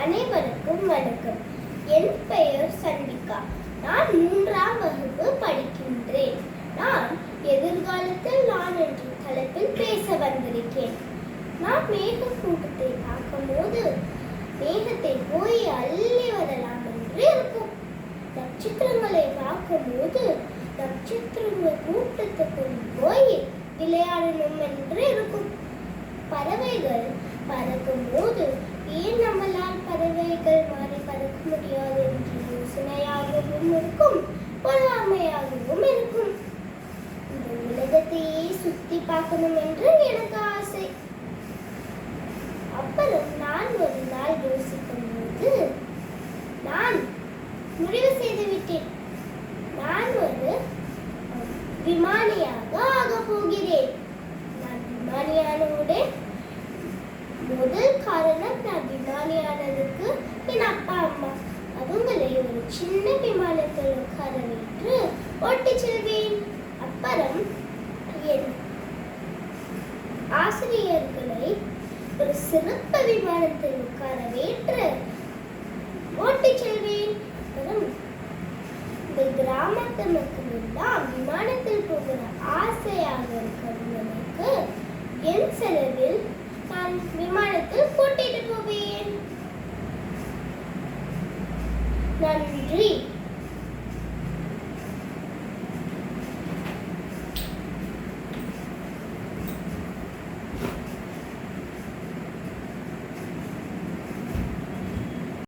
அனைவருக்கும் வணக்கம். என் பெயர் சண்டிகா நான் மூன்றாம் வகுப்பு படிக்கின்றேன். நான் எதிர்காலத்தில் நான் என்ற தலைப்பில் பேச வந்திருக்கேன். நான் மேக கூட்டத்தை பார்க்கும் போது மேகத்தை போய் அள்ளி வரலாம் என்று இருக்கும். நட்சத்திரங்களை பார்க்கும்போது நட்சத்திரங்கள் கூட்டத்துக்குள் போய் விளையாடணும் என்று இருக்கும். பறவைகள் பறக்கும் போது முடியாது என்று யோசனையாகவும் இருக்கும் பொறாமையாகவும் இருக்கும். இந்த உலகத்தையே சுத்தி பார்க்கணும் என்று எனக்கு ஆசை. அப்புறம் நான் ஒரு நாள் யோசிக்கும் போது நான் முடிவு செய்து விட்டேன். நான் ஒரு விமானியாக ஆக போகிறேன். நான் விமானியானவுடன் முதல் காரணம் நான் விமானியானதுக்கு என் அப்பா அம்மா அவங்களை ஒரு சின்ன விமானத்தில் உட்கார வைத்து ஓட்டிச் செல்வேன். அப்புறம் என் ஆசிரியர்களை ஒரு சிறப்பு விமானத்தில் உட்கார வைத்து ஓட்டிச் செல்வேன். அப்புறம் இந்த கிராமத்து மக்கள் எல்லாம் விமானத்தில் போகிற ஆசையாக இருக்கிறவங்களுக்கு என் செலவில் நான் விமான nandri